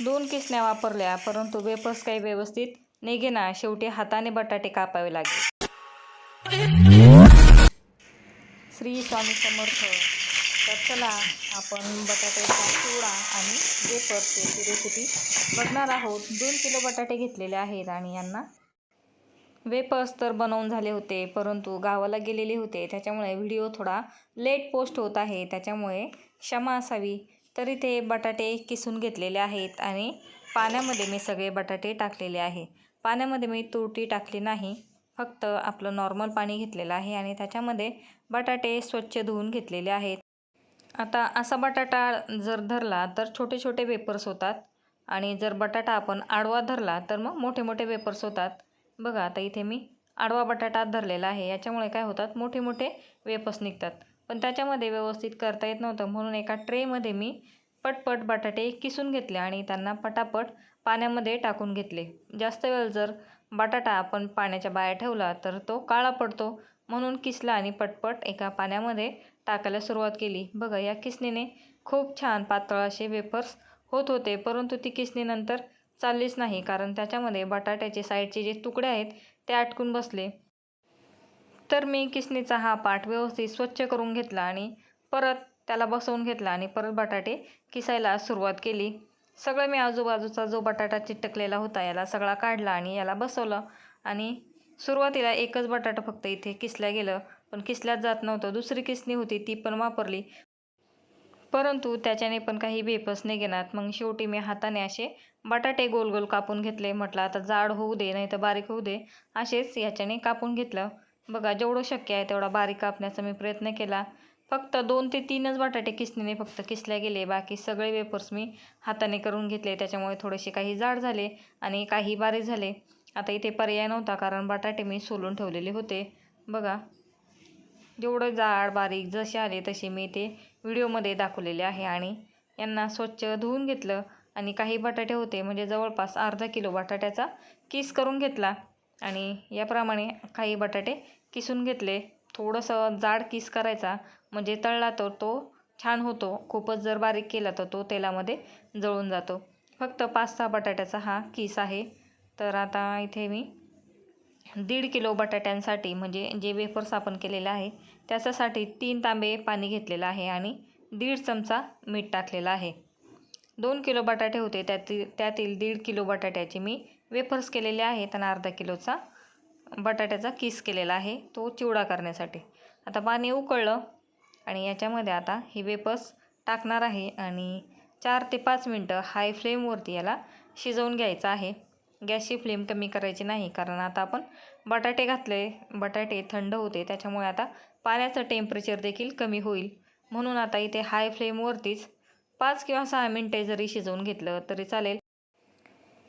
दोन किसण्या वापरल्या परंतु वेपर्स काही व्यवस्थित निघेना शेवटी हाताने बटाटे कापावे लागले. श्री स्वामी समर्थ तर चला आपण बटाट्याचा चिवडा आणि वेपर्स याची रेसिपी बघणार आहोत. दोन किलो बटाटे घेतलेले आहेत आणि यांना वेपर्स तर बनवून झाले होते परंतु गावाला गेलेले होते. त्याच्यामुळे व्हिडिओ थोडा लेट पोस्ट होत आहे. त्याच्यामुळे क्षमा असावी. तर इथे बटाटे किसून घेतलेले आहेत आणि पाण्यामध्ये मी सगळे बटाटे टाकलेले आहे. पाण्यामध्ये मी तुरटी टाकली नाही फक्त आपलं नॉर्मल पाणी घेतलेलं आहे आणि त्याच्यामध्ये बटाटे स्वच्छ धुवून घेतलेले आहेत. आता असा बटाटा जर धरला तर छोटे छोटे वेपर्स होतात आणि जर बटाटा आपण आडवा धरला तर मग मोठे मोठे वेपर्स होतात. बघा आता इथे मी आडवा बटाटा धरलेला आहे. याच्यामुळे काय होतात? मोठे मोठे वेपर्स निघतात. पण त्याच्यामध्ये व्यवस्थित करता येत नव्हतं. म्हणून एका ट्रेमध्ये मी पटपट बटाटे किसून घेतले आणि त्यांना पटापट पाण्यामध्ये टाकून घेतले. जास्त वेळ जर बटाटा आपण पाण्याच्या बाहेर ठेवला तर तो काळा पडतो. म्हणून किसला आणि पटपट एका पाण्यामध्ये टाकायला सुरुवात केली. बघा या किसणीने खूप छान पातळ असे वेफर्स होत होते परंतु ती किसणीनंतर चाललीच नाही कारण त्याच्यामध्ये बटाट्याचे साईडचे जे तुकडे आहेत ते अटकून बसले. तर मी किसणीचा हा पाठ व्यवस्थित स्वच्छ करून घेतला आणि परत त्याला बसवून घेतला आणि परत बटाटे किसायला सुरुवात केली. सगळं मी आजूबाजूचा जो बटाटा चिटकलेला होता याला सगळा काढला आणि याला बसवलं. आणि सुरुवातीला एकच बटाटा फक्त इथे किसल्या गेलं पण किसल्यात जात नव्हतं. दुसरी किसणी होती ती पण वापरली. परंतु त्याच्याने पण काही बेपस नाही घेणार. मग शेवटी मी हाताने असे बटाटे गोल गोल कापून घेतले. म्हटलं आता जाड होऊ दे नाही तर बारीक होऊ दे. असेच याच्याने कापून घेतलं. बघा जेवढं शक्य आहे तेवढा बारीक कापण्याचा मी प्रयत्न केला. फक्त दोन ते तीनच बटाटे किसणीने फक्त किसले गेले. बाकी सगळे वेपर्स मी हाताने करून घेतले. त्याच्यामुळे थोडेसे काही जाड झाले आणि काही बारीक झाले. आता इथे पर्याय नव्हता कारण बटाटे मी सोलून ठेवलेले होते. बघा जेवढं जाड बारीक जसे आले तसे मी ते व्हिडिओमध्ये दाखवलेले आहे आणि यांना स्वच्छ धुवून घेतलं आणि काही बटाटे होते म्हणजे जवळपास अर्धा किलो बटाट्याचा किस करून घेतला. आणि याप्रमाणे काही बटाटे किसून घेतले. थोडंसं जाड किस करायचा म्हणजे तळला तर तो छान होतो. खूपच जर बारीक केला तर तो तेलामध्ये जळून जातो. फक्त पाच सहा बटाट्याचा हा किस आहे. तर आता इथे मी दीड किलो बटाट्यांसाठी म्हणजे जे वेफर्स आपण केलेले आहे त्याच्यासाठी तीन तांबे पाणी घेतलेलं आहे आणि दीड चमचा मीठ टाकलेलं आहे. दोन किलो बटाटे होते त्यातील त्यातील दीड किलो बटाट्याचे मी वेफर्स केलेले आहेत आणि अर्धा किलोचा. बटाट्याचा किस केलेला आहे तो चिवडा करण्यासाठी. आता पाणी उकळलं आणि याच्यामध्ये आता हे वेपर्स टाकणार आहे आणि चार ते पाच मिनटं हाय फ्लेमवरती याला शिजवून घ्यायचं आहे. गॅसची फ्लेम कमी करायची नाही कारण आता आपण बटाटे घातले बटाटे थंड होते त्याच्यामुळे आता पाण्याचं टेम्परेचर देखील कमी होईल. म्हणून आता इथे हाय फ्लेमवरतीच पाच किंवा सहा मिनटे जरी शिजवून घेतलं तरी चालेल.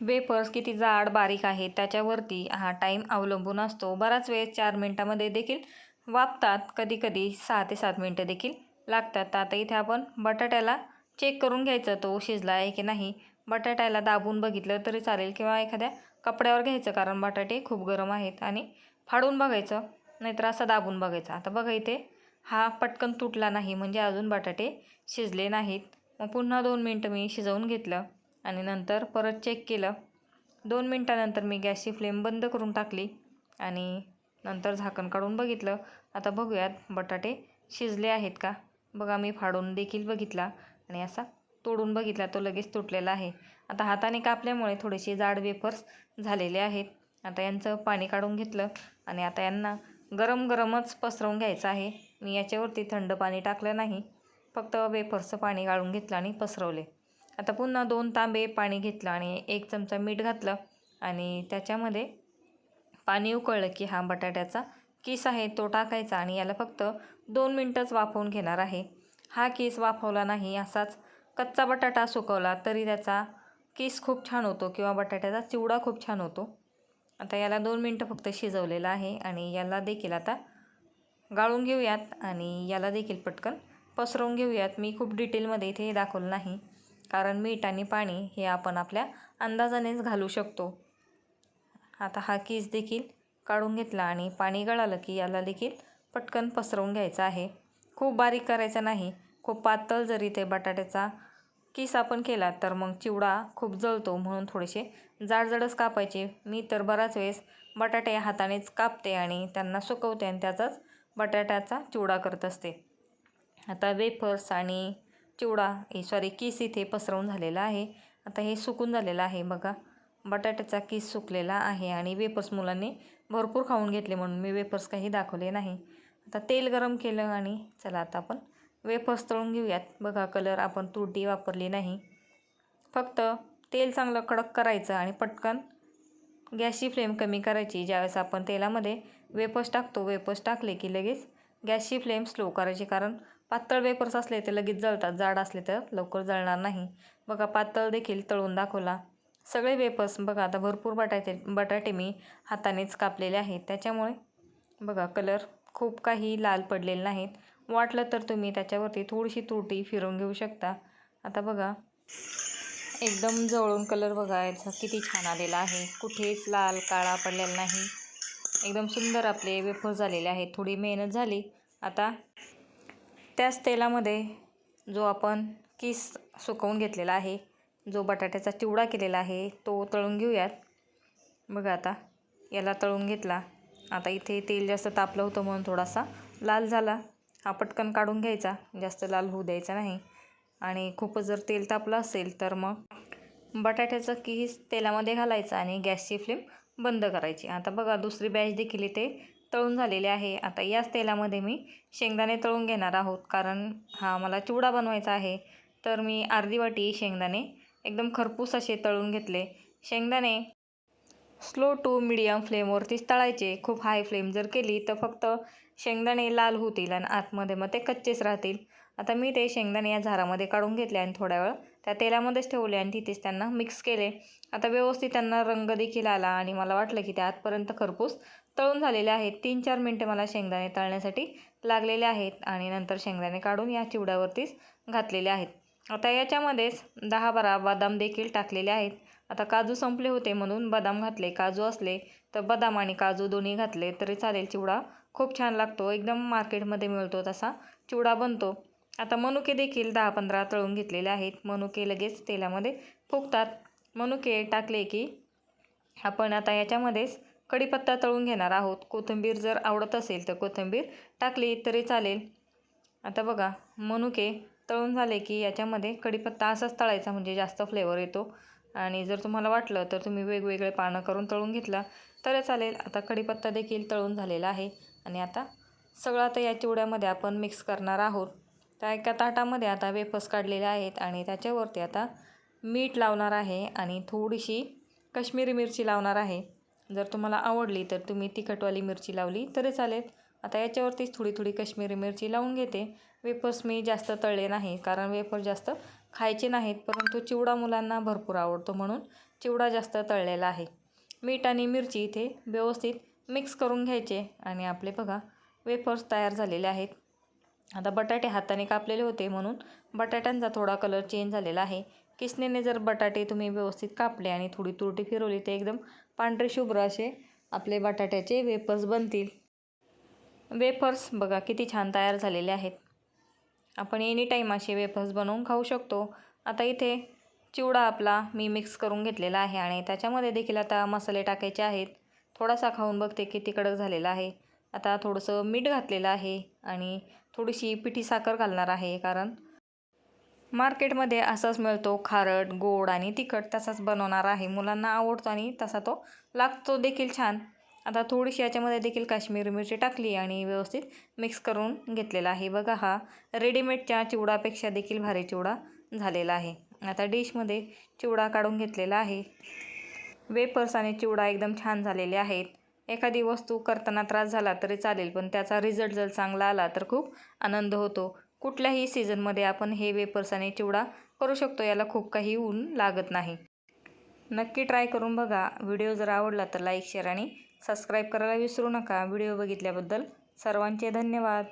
वेपर्स किती जाड बारीक आहे त्याच्यावरती हा टाईम अवलंबून असतो. बराच वेळ चार मिनटामध्ये देखील वापतात. कधी कधी सहा ते सात मिनटं देखील लागतात. आता इथे आपण बटाट्याला चेक करून घ्यायचं तो शिजला आहे की नाही. बटाट्याला दाबून बघितलं तरी चालेल किंवा एखाद्या कपड्यावर घ्यायचं कारण बटाटे खूप गरम आहेत आणि फाडून बघायचं नाहीतर असं दाबून बघायचं. आता बघा इथे हा पटकन तुटला नाही म्हणजे अजून बटाटे शिजले नाहीत. मग पुन्हा दोन मिनटं मी शिजवून घेतलं. आणि नंतर परत चेक केलं. दोन मिनटानंतर मी गॅसची फ्लेम बंद करून टाकली आणि नंतर झाकण काढून बघितलं. आता बघूयात बटाटे शिजले आहेत का? बघा मी फाडून देखील बघितला आणि असा तोडून बघितला. तो लगेच तुटलेला आहे. आता हाताने कापल्यामुळे थोडेसे जाड वेफर्स झालेले आहेत. आता यांचं पाणी काढून घेतलं आणि आता यांना गरम गरमच पसरवून घ्यायचं आहे. मी याच्यावरती थंड पाणी टाकलं नाही. फक्त वेफर्सचं पाणी गाळून घेतलं आणि पसरवले. आता पुन्हा दोन तांबे पाणी घेतलं आणि एक चमचा मीठ घातलं. आणि त्याच्यामध्ये पाणी उकळलं की हा बटाट्याचा किस आहे तो टाकायचा आणि याला फक्त दोन मिनटंच वाफवून घेणार आहे. हा किस वाफवला नाही असाच कच्चा बटाटा सुकवला तरी त्याचा किस खूप छान होतो किंवा बटाट्याचा चिवडा खूप छान होतो. आता याला दोन मिनटं फक्त शिजवलेलं आहे आणि याला देखील आता गाळून घेऊयात आणि याला देखील पटकन पसरवून घेऊयात. मी खूप डिटेलमध्ये इथे दाखवलं नाही. कारण मीठ आणि पाणी हे आपण आपल्या अंदाजानेच घालू शकतो. आता हा किस देखील काढून घेतला आणि पाणी गळालं की याला देखील पटकन पसरवून घ्यायचं आहे. खूप बारीक करायचं नाही. खूप पातळ जरी ते बटाट्याचा किस आपण केला तर मग चिवडा खूप जळतो म्हणून थोडेसे जाडजडच कापायचे. मी तर बराच वेळेस बटाटे हातानेच कापते आणि त्यांना सुकवते आणि त्याचाच बटाट्याचा चिवडा करत असते. आता वेफर्स आणि चिवडा हे सॉरी किस इथे पसरवून झालेला आहे. आता हे सुकून झालेलं आहे बघा. बटाट्याचा किस सुकलेला आहे आणि वेपर्स मुलांनी भरपूर खाऊन घेतले म्हणून मी वेपर्स काही दाखवले नाही. आता तेल गरम केलं आणि चला आता आपण वेफर्स तळून घेऊयात. बघा कलर आपण तुरटी वापरली नाही. फक्त तेल चांगलं कडक करायचं आणि पटकन गॅसची फ्लेम कमी करायची. ज्यावेळेस आपण तेलामध्ये वेपर्स टाकतो वेपर्स टाकले की लगेच गॅसची फ्लेम स्लो करायची. कारण पातळ वेपर्स असले ते लगेच जळतात. जाड असले तर लवकर जळणार नाही. बघा पातळ देखील तळून दाखवला. सगळे वेपर्स बघा आता भरपूर बटाटे बटाटे मी हातानेच कापलेले आहेत. त्याच्यामुळे बघा कलर खूप काही लाल पडलेले नाहीत. वाटलं तर तुम्ही त्याच्यावरती थोडीशी तुरटी फिरून घेऊ शकता. आता बघा एकदम जवळून कलर बघा याचा किती छान आलेला आहे. कुठेच लाल काळा पडलेला नाही. एकदम सुंदर आपले वेफर झालेले आहेत. थोडी मेहनत झाली. आता त्याच तेलामध्ये जो आपण किस सुकवून घेतलेला आहे जो बटाट्याचा चिवडा केलेला आहे तो तळून घेऊयात. बघा आता याला तळून घेतला. आता इथे तेल जास्त तापलं होतं म्हणून थोडासा लाल झाला. हा पटकन काढून घ्यायचा जास्त लाल होऊ द्यायचा नाही. आणि खूपच जर तेल तापलं असेल तर मग बटाट्याचं किस तेलामध्ये घालायचं आणि गॅसची फ्लेम बंद करायची. आता बघा दुसरी बॅच देखील इथे तळून झालेले आहे. आता याच तेलामध्ये मी शेंगदाणे तळून घेणार आहोत. कारण हा मला चिवडा बनवायचा आहे. तर मी अर्धी वाटी शेंगदाणे एकदम खरपूस असे तळून घेतले. शेंगदाणे स्लो टू मिडियम फ्लेमवरतीच तळायचे. खूप हाय फ्लेम जर केली तर फक्त शेंगदाणे लाल होतील आणि आतमध्ये मग ते कच्चेच राहतील. आता मी ते शेंगदाणे या झारामध्ये काढून घेतले आणि थोड्या वेळ त्या तेलामध्येच ठेवले आणि तिथेच त्यांना मिक्स केले. आता व्यवस्थित त्यांना रंग देखील आला आणि मला वाटलं की ते आतपर्यंत खरपूस तळून झालेले आहेत. तीन चार मिनटं मला शेंगदाणे तळण्यासाठी लागलेले आहेत आणि नंतर शेंगदाणे काढून या चिवड्यावरतीच घातलेले आहेत. आता याच्यामध्येच दहा बारा बदाम देखील टाकलेले आहेत. आता काजू संपले होते म्हणून बदाम घातले. काजू असले तर बदाम आणि काजू दोन्ही घातले तरी चालेल. चिवडा खूप छान लागतो. एकदम मार्केटमध्ये मिळतो तसा चिवडा बनतो. आता मनुके देखील दहा पंधरा तळून घेतलेले आहेत. मनुके लगेच तेलामध्ये फुगतात. मनुके टाकले की आपण आता याच्यामध्येच कढीपत्ता तळून घेणार आहोत. कोथिंबीर जर आवडत असेल तर कोथिंबीर टाकली तरी चालेल. आता बघा मनुके तळून झाले की याच्यामध्ये कढीपत्ता असाच तळायचा म्हणजे जास्त फ्लेवर येतो. आणि जर तुम्हाला वाटलं तर तुम्ही वेगवेगळे पानं करून तळून घेतला तरी चालेल. आता कढीपत्ता देखील तळून झालेला आहे. आणि आता सगळं आता या चिवड्यामध्ये आपण मिक्स करणार आहोत. त्या एका ताटामध्ये आता वेफर्स काढलेले आहेत आणि त्याच्यावरती आता मीठ लावणार आहे आणि थोडीशी कश्मीरी मिरची लावणार आहे. जर तुम्हाला आवडली तर तुम्ही तिखटवाली मिरची लावली तरी चालेल. आता याच्यावरतीच थोडी थोडी कश्मीरी मिरची लावून घेते. वेफर्स मी जास्त तळले नाही कारण वेफर जास्त खायचे नाहीत परंतु चिवडा मुलांना भरपूर आवडतो म्हणून चिवडा जास्त तळलेला आहे. मीठ आणि मिरची इथे व्यवस्थित मिक्स करून घ्यायचे आणि आपले बघा वेफर्स तयार झालेले आहेत. आता बटाटे हाताने कापलेले होते म्हणून बटाट्यांचा थोडा कलर चेंज झालेला आहे. किसनेने जर बटाटे तुम्ही व्यवस्थित कापले आणि थोडी तुरटी फिरवली तर एकदम पांढरे शुभ्र असे आपले बटाट्याचे वेफर्स बनतील. वेफर्स बघा किती छान तयार झालेले आहेत. आपण एनी टाईम असे वेफर्स बनवून खाऊ शकतो. आता इथे चिवडा आपला मी मिक्स करून घेतलेला आहे आणि त्याच्यामध्ये देखील आता मसाले टाकायचे आहेत. थोडासा खाऊन बघते किती कडक झालेला आहे. आता थोडंसं मीठ घातलेलं आहे आणि थोडीशी पिठी साखर घालणार आहे कारण मार्केटमध्ये असाच मिळतो खारट गोड आणि तिखट तसाच बनवणार आहे. मुलांना आवडतो आणि तसा तो लागतो देखील छान. आता थोडीशी याच्यामध्ये देखील काश्मीरी मिरची टाकली आणि व्यवस्थित मिक्स करून घेतलेला आहे. बघा हा रेडीमेडच्या चिवडापेक्षा देखील भारी चिवडा झालेला आहे. आता डिशमध्ये चिवडा काढून घेतलेला आहे. वेपर्स आणि चिवडा एकदम छान झालेले आहेत. एखादी वस्तू करताना त्रास झाला तरी चालेल पण त्याचा रिझल्ट जर चांगला आला तर खूप आनंद होतो. कुठल्याही सीझनमध्ये आपण हे वेपर्स आणि चिवडा करू शकतो याला खूप काही ऊन लागत नाही. नक्की ट्राय करून बघा. व्हिडिओ जर आवडला तर लाईक शेअर आणि सबस्क्राईब करायला विसरू नका. व्हिडिओ बघितल्याबद्दल सर्वांचे धन्यवाद.